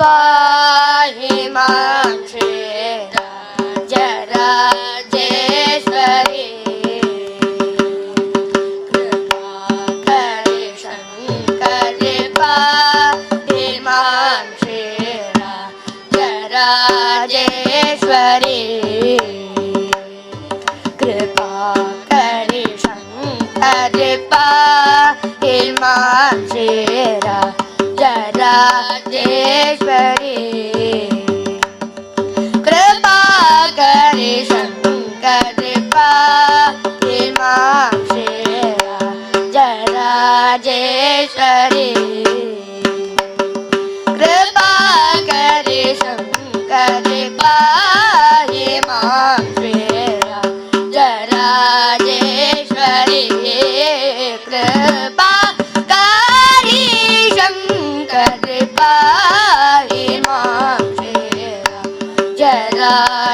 पाहि मां श्रीराजराजेश्वरी कृपाकरि शङ्करि पाहि मां श्रीराजराजेश्वरी कृपा करि शङ्करि पाहि मां श्रीरा राजेश्व प्रियवा गणेश कतिपा हेमा सेवा जराजेश्वरी। प्रिल् गणेश कतिपा हे मा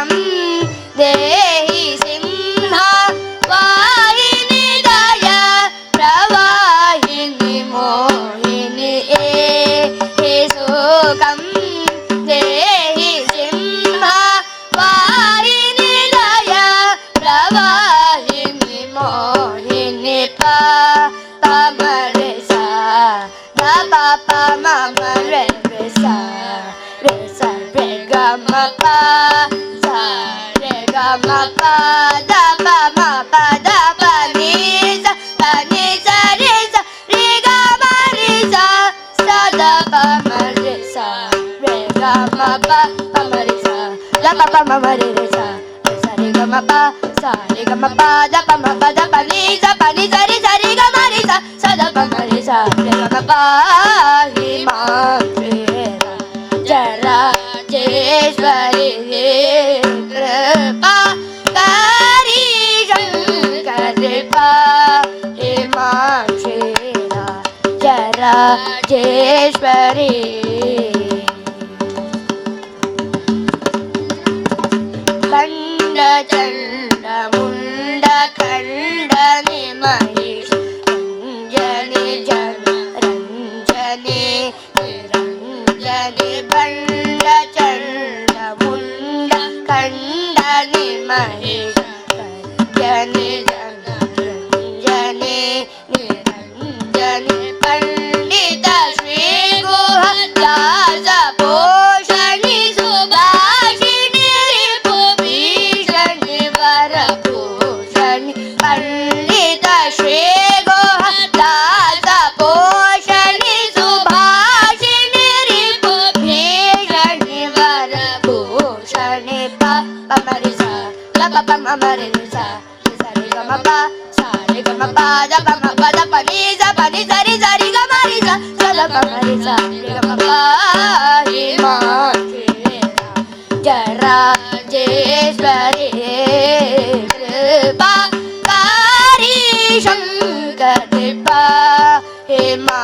ధైర్యం దేహి సింహ వాహిని దయ ప్రవాహిని మోహిని ఏ. శోకం దేహి సింహ వాహిని దయ ప్రవాహిని మోహిని పా. పమరసా పాప మమ రే సా రే సా రే గమ పా. ma ma re re sa sa re ga ma pa sa re ga ma pa da pa ma pa da pa ni sa pa ni sa re sa re ga ma re sa sa da pa ma re sa re ga ma pa ni ma शङ्करि पाहि मां श्रीरा जराजेश्वरी खण्ड चण्ड मुण्ड खण्ड निमहिष रञ्जनि जन रञ्जनि निरञ्जनि भण्ड चण्ड मुण्ड खण्ड निमहिष रञ्जनि जन रञ्जनि ne pa pa ma re la pa ma ma re re sa re ma pa sa re ga ma pa da pa ma pa da pa ni sa pa ni sa re sa re ga ma re sa la pa ma re sa re ga ma pa he ma ke na జరాజేశ్వరి కృపా Carey Shankar హే మా